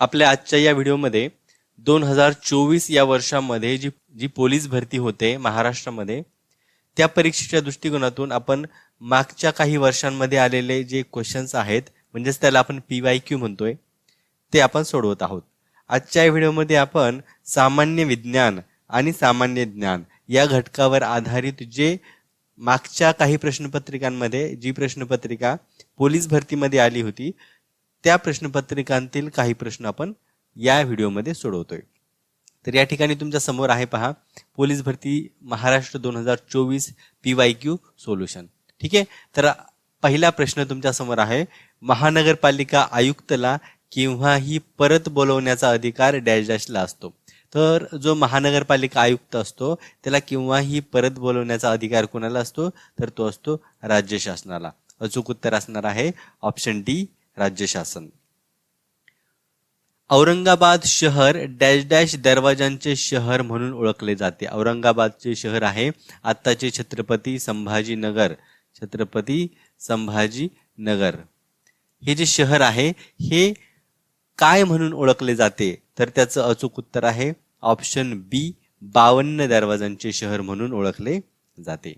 आपल्या आजच्या या व्हिडिओमध्ये दोन हजार चोवीस या वर्षामध्ये जी जी पोलीस भरती होते महाराष्ट्रामध्ये त्या परीक्षेच्या दृष्टिकोनातून आपण मागच्या काही वर्षांमध्ये आलेले जे क्वेश्चन्स आहेत म्हणजेच त्याला आपण पी वाय क्यू म्हणतोय ते आपण सोडवत आहोत. आजच्या या व्हिडिओमध्ये आपण सामान्य विज्ञान आणि सामान्य ज्ञान या घटकावर आधारित जे मागच्या काही प्रश्नपत्रिकांमध्ये जी प्रश्नपत्रिका पोलीस भरतीमध्ये आली होती त्या प्रश्नपत्रिकांतील काही प्रश्न आपण या व्हिडिओमध्ये सोडवतोय. तर या ठिकाणी तुमच्यासमोर आहे पहा पोलीस भरती महाराष्ट्र दोन हजार चोवीस पी वाय क्यू सोल्युशन. ठीक आहे? तर पहिला प्रश्न तुमच्यासमोर आहे महानगरपालिका आयुक्तला केव्हाही परत बोलवण्याचा अधिकार डॅश डॅशला असतो. तर जो महानगरपालिका आयुक्त असतो त्याला केव्हाही परत बोलवण्याचा अधिकार कोणाला असतो? तर तो असतो राज्य शासनाला. अचूक उत्तर असणार आहे ऑप्शन डी राज्य शासन औरंगाबाद शहर डॅश डॅश दरवाजांचे शहर म्हणून ओळखले जाते. औरंगाबादचे शहर आहे आत्ताचे छत्रपती संभाजीनगर. छत्रपती संभाजीनगर. हे जे शहर आहे हे काय म्हणून ओळखले जाते? तर त्याचं अचूक उत्तर आहे ऑप्शन बी बावन्न दरवाजांचे शहर म्हणून ओळखले जाते.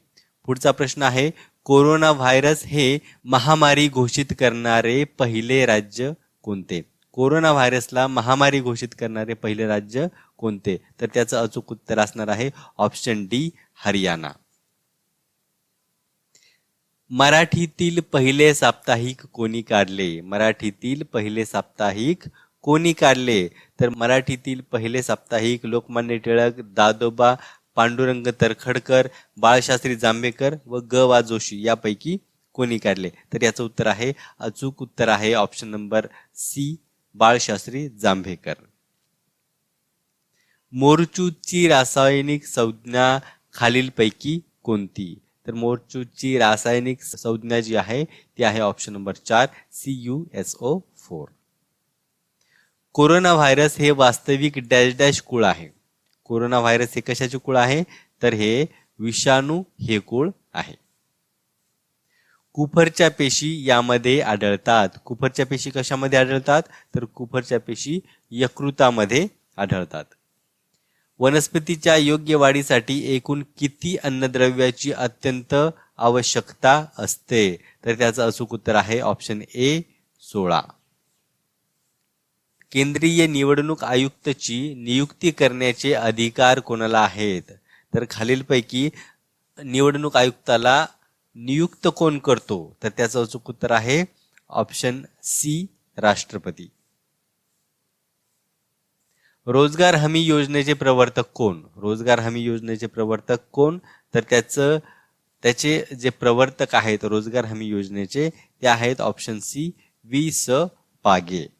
पुढचा प्रश्न आहे कोरोना व्हायरस हे महामारी घोषित करणारे पहिले राज्य कोणते? कोरोना व्हायरसला महामारी घोषित करणारे पहिले राज्य कोणते? तर त्याचं अचूक उत्तर असणार आहे ऑप्शन डी हरियाणा. मराठीतील पहिले साप्ताहिक कोणी काढले? मराठीतील पहिले साप्ताहिक कोणी काढले? तर मराठीतील पहिले साप्ताहिक लोकमान्य टिळक दादोबा पांडुरंग तरखडकर बाळशास्त्री जांभेकर व ग वा जोशी यापैकी कोणी काढले? तर याचं उत्तर आहे अचूक उत्तर आहे option number C Balshastri Jambhekar. मोरचूची रासायनिक संज्ञा खालीलपैकी कोणती? तर मोरचूची रासायनिक संज्ञा जी आहे ती आहे ऑप्शन नंबर चार C U S O four corona virus हे वास्तविक डॅश डॅश कुळ आहे. कोरोना व्हायरस हे कशाचे कुळ आहे? तर हे विषाणू हे कुळ आहे. कुफरच्या पेशी यामध्ये आढळतात. कुफरच्या पेशी कशामध्ये आढळतात? तर कुफरच्या पेशी यकृतामध्ये आढळतात. वनस्पतीच्या योग्य वाढीसाठी एकूण किती अन्नद्रव्याची अत्यंत आवश्यकता असते? तर त्याचं अचूक उत्तर आहे ऑप्शन ए सोळा. केंद्रीय निवडणूक आयुक्तची नियुक्ती करण्याचे अधिकार कोणाला आहेत? तर खालीलपैकी निवडणूक आयुक्ताला नियुक्त कोण करतो? तर त्याचं अचूक उत्तर आहे ऑप्शन सी राष्ट्रपती. रोजगार हमी योजनेचे प्रवर्तक कोण? रोजगार हमी योजनेचे प्रवर्तक कोण? तर त्याचं त्याचे जे प्रवर्तक आहेत रोजगार हमी योजनेचे ते आहेत ऑप्शन सी वी स पागे.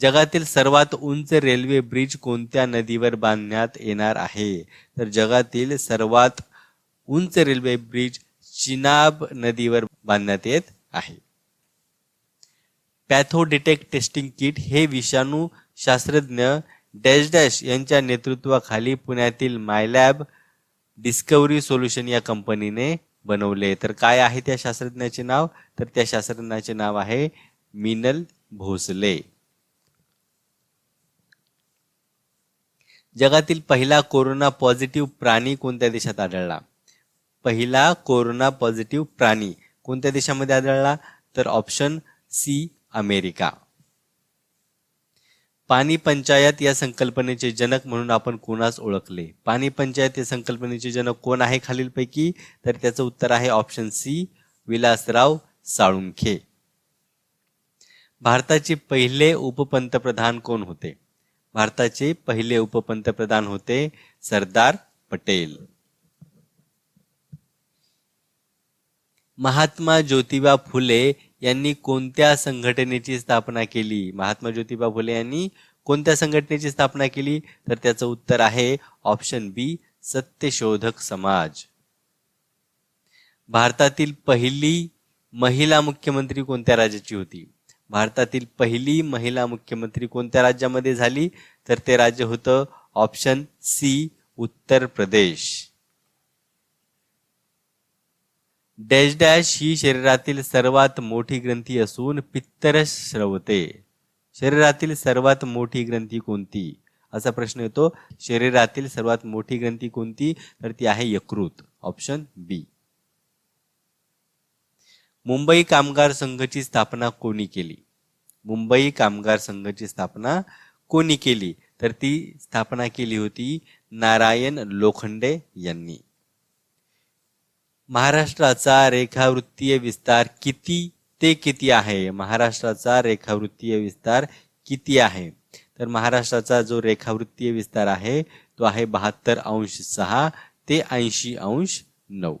जगातील सर्वात उंच रेल्वे ब्रिज कोणत्या नदीवर बांधण्यात येणार आहे? तर जगातील सर्वात उंच रेल्वे ब्रिज चिनाब नदीवर बांधण्यात येत आहे. पॅथो डिटेक्ट टेस्टिंग किट हे विषाणू शास्त्रज्ञ डॅश डॅश यांच्या नेतृत्वाखाली पुण्यातील मायलॅब डिस्कवरी सोल्युशन या कंपनीने बनवले. तर काय आहे त्या शास्त्रज्ञाचे नाव? तर त्या शास्त्रज्ञाचे नाव आहे मिनल भोसले. जगातील पहिला कोरोना पॉझिटिव्ह प्राणी कोणत्या देशात आढळला? पहिला कोरोना पॉझिटिव्ह प्राणी कोणत्या देशामध्ये आढळला? तर ऑप्शन सी अमेरिका. पाणी पंचायत या संकल्पनेचे जनक म्हणून आपण कोणास ओळखले? पाणी पंचायत या संकल्पनेचे जनक कोण आहे खालीलपैकी? तर त्याचं उत्तर आहे ऑप्शन सी विलासराव साळुंखे. भारताचे पहिले उपपंतप्रधान कोण होते? भारताचे पहिले उपपंतप्रधान होते सरदार पटेल. महात्मा ज्योतिबा फुले यांनी कोणत्या संघटनेची स्थापना केली? महात्मा ज्योतिबा फुले यांनी कोणत्या संघटनेची स्थापना केली? तर त्याचं उत्तर आहे ऑप्शन बी सत्यशोधक समाज. भारतातील पहिली महिला मुख्यमंत्री कोणत्या राज्याची होती? भारतातील पहिली महिला मुख्यमंत्री कोणत्या राज्यामध्ये झाली? तर ते राज्य होतं option C Uttar Pradesh. Dash dash ही शरीरातील सर्वात मोठी ग्रंथी असून पित्तरस स्रवते शरीरातील सर्वात मोठी ग्रंथी कोणती? असा प्रश्न येतो. शरीरातील सर्वात मोठी ग्रंथी कोणती? तर ती आहे यकृत ऑप्शन बी मुंबई कामगार संघाची स्थापना कोणी केली? मुंबई कामगार संघाची स्थापना कोणी केली? तर ती स्थापना केली होती नारायण लोखंडे यांनी. महाराष्ट्राचा रेखावृत्तीय विस्तार किती ते किती आहे? महाराष्ट्राचा रेखावृत्तीय विस्तार किती आहे? तर महाराष्ट्राचा जो रेखावृत्तीय विस्तार आहे तो आहे बहात्तर अंश सहा ते ऐंशी अंश नऊ.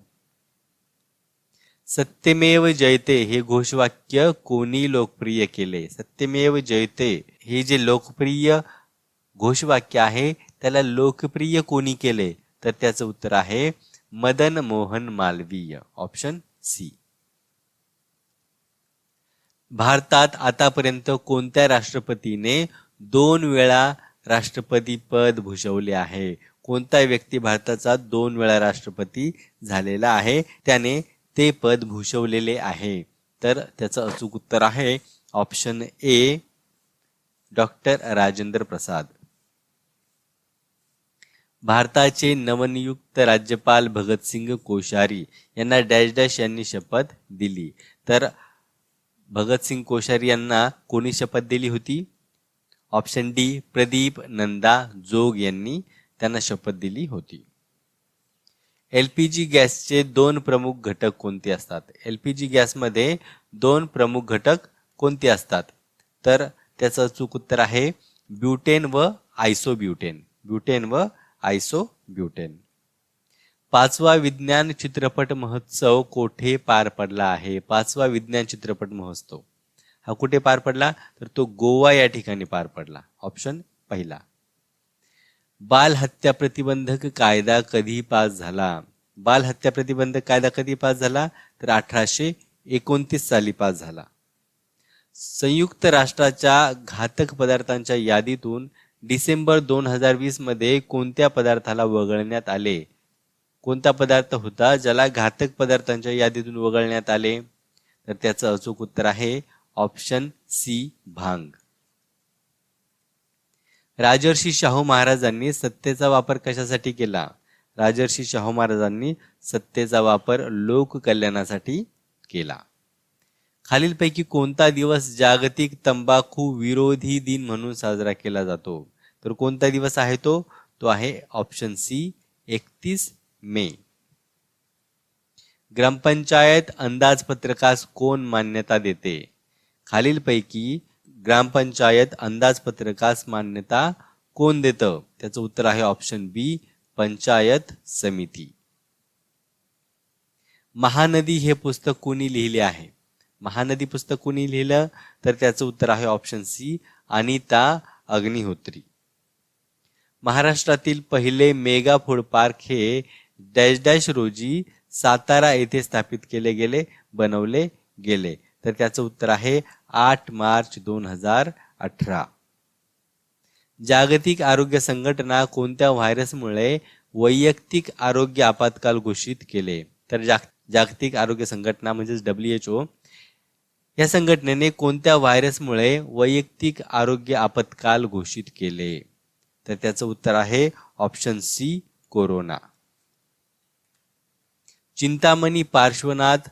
सत्यमेव जयते हे घोषवाक्य कोणी लोकप्रिय केले? सत्यमेव जयते हे जे लोकप्रिय घोषवाक्य आहे त्याला लोकप्रिय कोणी केले? तर त्याचं उत्तर आहे मदन मोहन मालवीय. Option C. भारतात आतापर्यंत कोणत्या राष्ट्रपतीने दोन वेळा राष्ट्रपती पद भूषवले आहे? कोणता व्यक्ती भारताचा दोन वेळा राष्ट्रपती झालेला आहे? त्याने ते पद भूषवलेले आहे. तर त्याचं अचूक उत्तर आहे. Option A doctor Rajendra Prasad. भारताचे नवनियुक्त राज्यपाल भगतसिंग कोश्यारी यांना डॅश डॅश यांनी शपथ दिली. तर भगतसिंग कोश्यारी यांना कोणी शपथ दिली होती? ऑप्शन डी प्रदीप नंदा जोग यांनी त्यांना शपथ दिली होती. एल पी जी गॅसचे दोन प्रमुख घटक कोणते असतात? एल पी जी गॅसमध्ये दोन प्रमुख घटक कोणते असतात? तर त्याचं अचूक उत्तर आहे ब्युटेन व आयसोब्युटेन. ब्युटेन व आयसोब्युटेन. पाचवा विज्ञान चित्रपट महोत्सव कोठे पार पडला आहे? पाचवा विज्ञान चित्रपट महोत्सव. हा कुठे पार पडला? तर तो गोवा या ठिकाणी पार पडला. ऑप्शन पहिला. बालहत्या प्रतिबंधक कायदा कधी पास झाला? बालहत्या प्रतिबंधक कायदा कधी पास झाला? तर अठराशे एकोणतीस साली पास झाला. संयुक्त राष्ट्राच्या घातक पदार्थांच्या यादीतून डिसेंबर दोन हजार वीसमध्ये कोणत्या पदार्थाला वगळण्यात आले? कोणता पदार्थ होता ज्याला घातक पदार्थांच्या यादीतून वगळण्यात आले? तर त्याचं अचूक उत्तर आहे ऑप्शन सी भांग. राजर्षी शाहू महाराजांनी सत्तेचा वापर कशासाठी केला? राजर्षी शाहू महाराजांनी सत्तेचा वापर लोककल्याणासाठी केला. खालीलपैकी कोणता दिवस जागतिक तंबाखू विरोधी दिन म्हणून साजरा केला जातो? तर कोणता दिवस आहे तो? तो आहे ऑप्शन सी एकतीस मे. ग्रामपंचायत अंदाजपत्रकास कोण मान्यता देते? खालीलपैकी ग्रामपंचायत अंदाजपत्रकास मान्यता कोण देतं? त्याचं उत्तर आहे ऑप्शन बी पंचायत समिती. महानदी हे पुस्तक कोणी लिहिले आहे? महानदी पुस्तक कोणी लिहिलं? तर त्याचं उत्तर आहे ऑप्शन सी अनिता अग्निहोत्री. महाराष्ट्रातील पहिले मेगा फूड पार्क हे डॅश डॅश रोजी सातारा येथे स्थापित केले गेले बनवले गेले. तर त्याचं उत्तर आहे आठ मार्च दोन हजार अठरा. जागतिक आरोग्य संघटना कोणत्या व्हायरसमुळे वैयक्तिक आरोग्य आपत्काल घोषित केले? तर जाग जागतिक आरोग्य संघटना म्हणजेच डब्ल्यू एच ओ या संघटनेने कोणत्या व्हायरसमुळे वैयक्तिक आरोग्य आपत्काल घोषित केले? तर त्याचं उत्तर आहे option C corona. Chintamani Parshwanath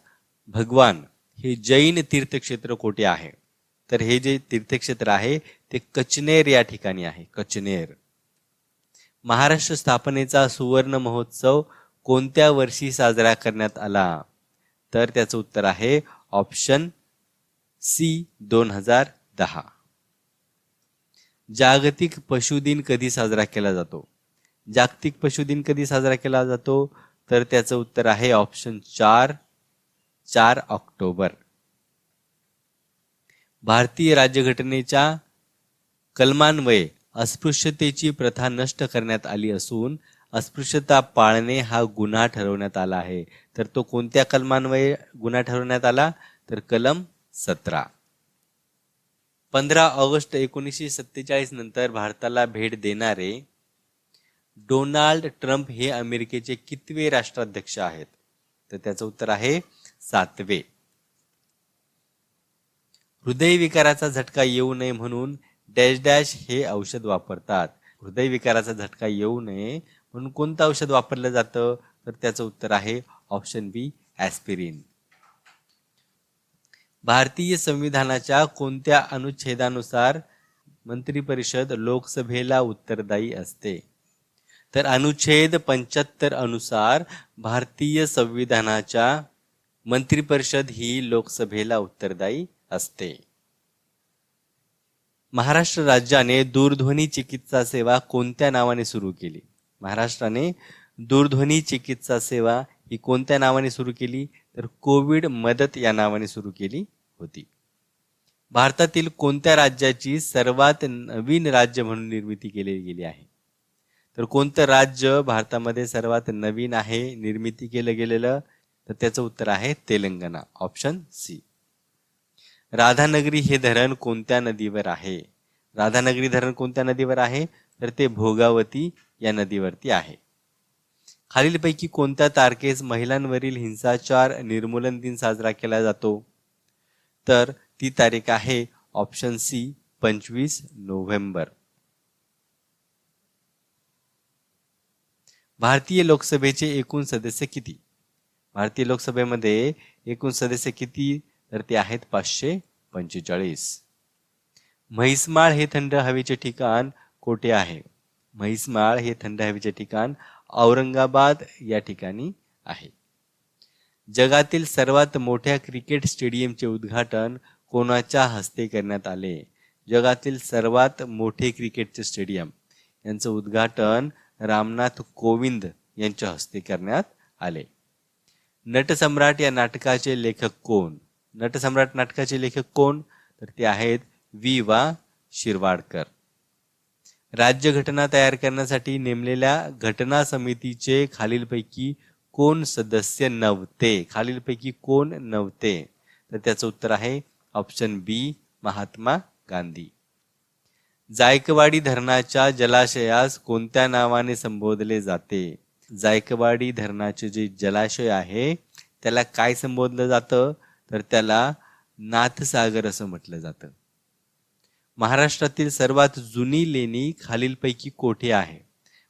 भगवान हे जैन तीर्थक्षेत्र कोठे आहे? तर हे जे तीर्थक्षेत्र आहे ते कचनेर या ठिकाणी आहे कचनेर महाराष्ट्र स्थापनेचा सुवर्ण महोत्सव कोणत्या वर्षी साजरा करण्यात आला? तर त्याचं उत्तर आहे ऑप्शन सी दोन हजार दहा. जागतिक पशुदिन कधी साजरा केला जातो? जागतिक पशुदिन कधी साजरा केला जातो? तर त्याचं उत्तर आहे ऑप्शन चार चार ऑक्टोबर. भारतीय राज्यघटनेच्या कलमान्वये अस्पृश्यतेची प्रथा नष्ट करण्यात आली असून अस्पृश्यता पाळणे हा गुन्हा ठरवण्यात आला आहे. तर तो कोणत्या कलमान्वये गुन्हा ठरवण्यात आला? तर कलम सतरा. पंधरा ऑगस्ट एकोणीसशे सत्तेचाळीस नंतर भारताला भेट देणारे डोनाल्ड ट्रम्प हे अमेरिकेचे कितवे राष्ट्राध्यक्ष आहेत? तर त्याचं उत्तर आहे सातवे. हृदयविकाराचा झटका येऊ नये म्हणून डॅश डॅश हे औषध वापरतात. हृदयविकाराचा झटका येऊ नये म्हणून कोणतं औषध वापरलं जातं? तर त्याचं उत्तर आहे ऑप्शन बी ॲस्पिरिन. भारतीय संविधानाच्या कोणत्या अनुच्छेदानुसार मंत्रिपरिषद लोकसभेला उत्तरदायी असते? तर अनुच्छेद पंच्याहत्तर अनुसार भारतीय संविधानाच्या मंत्रिपरिषद ही लोकसभेला उत्तरदायी असते. महाराष्ट्र राज्याने दूरध्वनी चिकित्सा सेवा कोणत्या नावाने सुरू केली? महाराष्ट्राने दूरध्वनी चिकित्सा सेवा ही कोणत्या नावाने सुरू केली? तर कोविड मदत या नावाने सुरू केली होती. भारतातील कोणत्या राज्याची सर्वात नवीन राज्य म्हणून निर्मिती केली गेली आहे? तर कोणतं राज्य भारतामध्ये सर्वात नवीन आहे निर्मिती केलं गेलेलं? तर त्याचं उत्तर आहे तेलंगणा ऑप्शन सी राधानगरी हे धरण कोणत्या नदीवर आहे? राधानगरी धरण कोणत्या नदीवर आहे? तर ते भोगावती या नदीवरती आहे. खालीलपैकी कोणत्या तारखेस महिलांवरील हिंसाचार निर्मूलन दिन साजरा केला जातो? तर ती तारीख आहे ऑप्शन सी पंचवीस नोव्हेंबर. भारतीय लोकसभेचे एकूण सदस्य किती? भारतीय लोकसभेमध्ये एकूण सदस्य किती? तर ते आहेत पाचशे पंचेचाळीस. म्हैसमाळ हे थंड हवेचे ठिकाण कोठे आहे? म्हैसमाळ हे थंड हवेचे ठिकाण औरंगाबाद या ठिकाणी आहे. जगातील सर्वात मोठ्या क्रिकेट स्टेडियमचे उद्घाटन कोणाच्या हस्ते करण्यात आले? जगातील सर्वात मोठे क्रिकेटचे स्टेडियम. यांचं उद्घाटन रामनाथ कोविंद यांच्या हस्ते करण्यात आले. नटसम्राट या नाटकाचे लेखक कोण? नटसम्राट नाटकाचे लेखक कोण? तर ते आहेत वी वा शिरवाडकर. राज्यघटना तयार करण्यासाठी नेमलेल्या घटना समितीचे खालीलपैकी कोण सदस्य नव्हते? खालीलपैकी कोण नव्हते? तर त्याचं उत्तर आहे ऑप्शन बी महात्मा गांधी. जायकवाडी धरणाच्या जलाशयास कोणत्या नावाने संबोधले जाते? जायकवाडी धरणाचे जे जलाशय आहे त्याला काय संबोधलं जातं? तर त्याला नाथसागर असं म्हटलं जातं. महाराष्ट्रातील सर्वात जुनी लेणी खालीलपैकी कोठे आहे?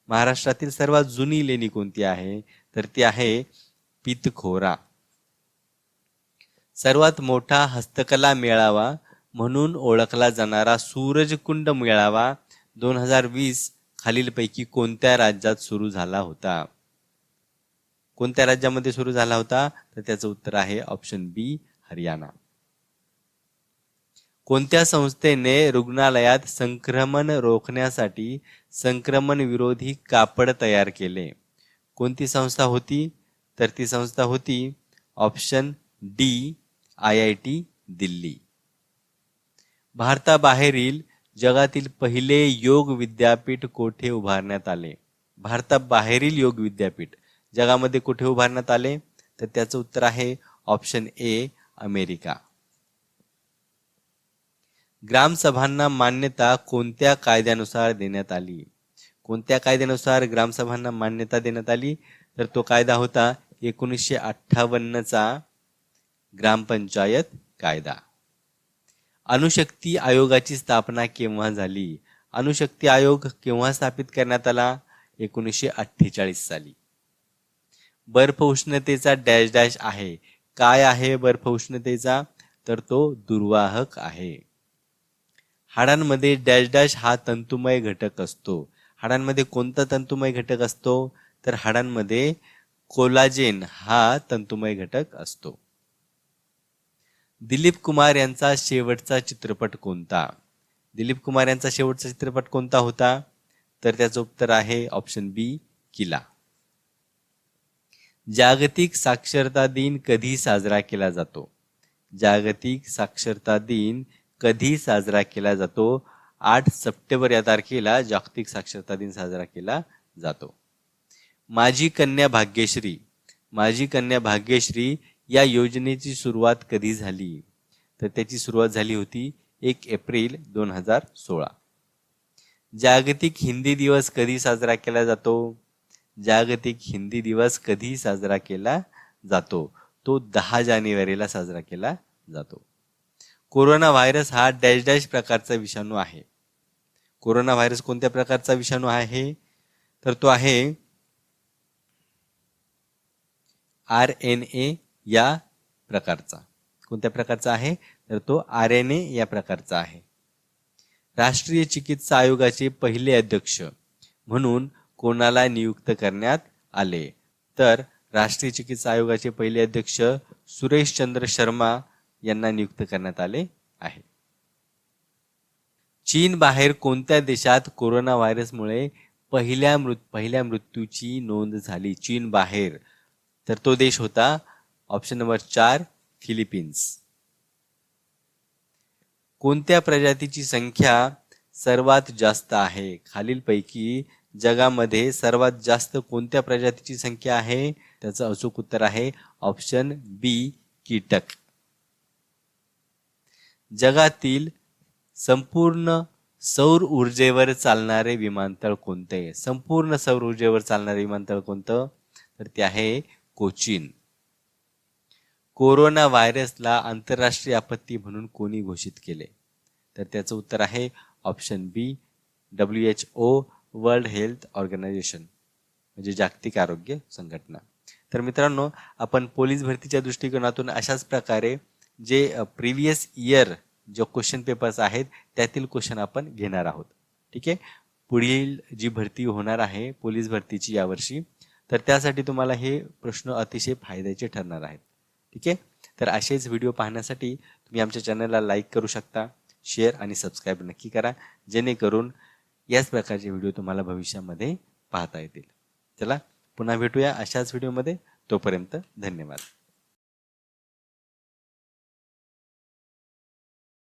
महाराष्ट्रातील सर्वात जुनी लेणी कोणती आहे? तर ती आहे पितखोरा. सर्वात मोठा हस्तकला मेळावा म्हणून ओळखला जाणारा सूरजकुंड मेळावा दोन हजार वीस खालीलपैकी कोणत्या राज्यात सुरू झाला होता? कोणत्या राज्यामध्ये सुरू झाला होता? तर त्याचं उत्तर आहे ऑप्शन बी हरियाणा. कोणत्या संस्थेने रुग्णालयात संक्रमण रोखण्यासाठी संक्रमण विरोधी कापड तयार केले? कोणती संस्था होती? तर ती संस्था होती option D I I T Delhi. भारताबाहेरील जगातील पहिले योग विद्यापीठ कोठे उभारण्यात आले? भारताबाहेरील योग विद्यापीठ जगामध्ये कुठे उभारण्यात आले? तर त्याचं उत्तर आहे ऑप्शन ए अमेरिका. ग्रामसभांना मान्यता कोणत्या कायद्यानुसार देण्यात आली? कोणत्या कायद्यानुसार ग्रामसभांना मान्यता देण्यात आली? तर तो कायदा होता एकोणीसशे अठ्ठावन्नचा ग्रामपंचायत कायदा. अणुशक्ती आयोगाची स्थापना केव्हा झाली? अणुशक्ती आयोग केव्हा स्थापित करण्यात आला? एकोणीसशे अठ्ठेचाळीस साली. बर्फ उष्णतेचा डॅश डॅश आहे. काय आहे बर्फ उष्णतेचा? तर तो दुर्वाहक आहे. हाडांमध्ये डॅश डॅश हा तंतुमय घटक असतो. हाडांमध्ये कोणता तंतुमय घटक असतो? तर हाडांमध्ये कोलाजेन हा तंतुमय घटक असतो. दिलीप कुमार यांचा शेवटचा चित्रपट कोणता? दिलीप कुमार यांचा शेवटचा चित्रपट कोणता होता? तर त्याचं उत्तर आहे ऑप्शन बी किला. जागतिक साक्षरता दिन कधी साजरा केला जातो? जागतिक साक्षरता दिन कधी साजरा केला जातो? आठ सप्टेंबर या तारखेला जागतिक साक्षरता दिन साजरा केला जातो. माझी कन्या भाग्यश्री माझी कन्या भाग्यश्री या योजनेची सुरुवात कधी झाली? तर त्याची सुरुवात झाली होती एक एप्रिल दोन हजार सोळा. जागतिक हिंदी दिवस कधी साजरा केला जातो? जागतिक हिंदी दिवस कधी साजरा केला जातो? तो दहा जानेवारीला साजरा केला जातो. कोरोना व्हायरस हा डॅश डॅश प्रकारचा विषाणू आहे. कोरोना व्हायरस कोणत्या प्रकारचा विषाणू आहे? तर तो आहे आर एन ए या प्रकारचा. कोणत्या प्रकारचा आहे? तर तो आर एन ए या प्रकारचा आहे. राष्ट्रीय चिकित्सा आयोगाचे पहिले अध्यक्ष म्हणून कोणाला नियुक्त करण्यात आले? तर राष्ट्रीय चिकित्सा आयोगाचे पहिले अध्यक्ष सुरेश चंद्र शर्मा यांना नियुक्त करण्यात आले आहे. चीन बाहेर कोणत्या देशात कोरोना व्हायरसमुळे पहिल्या मृत पहिल्या मृत्यूची नोंद झाली? चीन बाहेर. तर तो देश होता ऑप्शन नंबर चार फिलिपिन्स. कोणत्या प्रजातीची संख्या सर्वात जास्त आहे? खालीलपैकी जगामध्ये सर्वात जास्त कोणत्या प्रजातीची संख्या आहे? त्याचं अचूक उत्तर आहे ऑप्शन बी कीटक. जगातील संपूर्ण सौर ऊर्जेवर चालणारे विमानतळ कोणते? संपूर्ण सौर ऊर्जेवर चालणारे विमानतळ कोणतं? तर ते आहे कोचीन. कोरोना व्हायरसला आंतरराष्ट्रीय आपत्ती म्हणून कोणी घोषित केले? तर त्याचं उत्तर आहे option B W H O world health organization म्हणजे जागतिक आरोग्य संघटना. तर मित्रांनो आपण पोलीस भरतीच्या दृष्टिकोनातून अशाच प्रकारे जे प्रिव्हियस इयर जे क्वेश्चन पेपर्स आहेत त्यातील क्वेश्चन आपण घेणार आहोत. ठीक आहे? पुढील जी भरती होणार आहे पोलीस भरतीची यावर्षी तर त्यासाठी तुम्हाला हे प्रश्न अतिशय फायद्याचे ठरणार आहेत. ठीक आहे? तर असेच व्हिडिओ पाहण्यासाठी तुम्ही आमच्या चॅनलला लाईक करू शकता शेअर आणि सबस्क्राईब नक्की करा. जेणेकरून याच प्रकारचे व्हिडिओ तुम्हाला भविष्यामध्ये पाहता येतील. चला पुन्हा भेटूया अशाच व्हिडिओमध्ये तोपर्यंत धन्यवाद.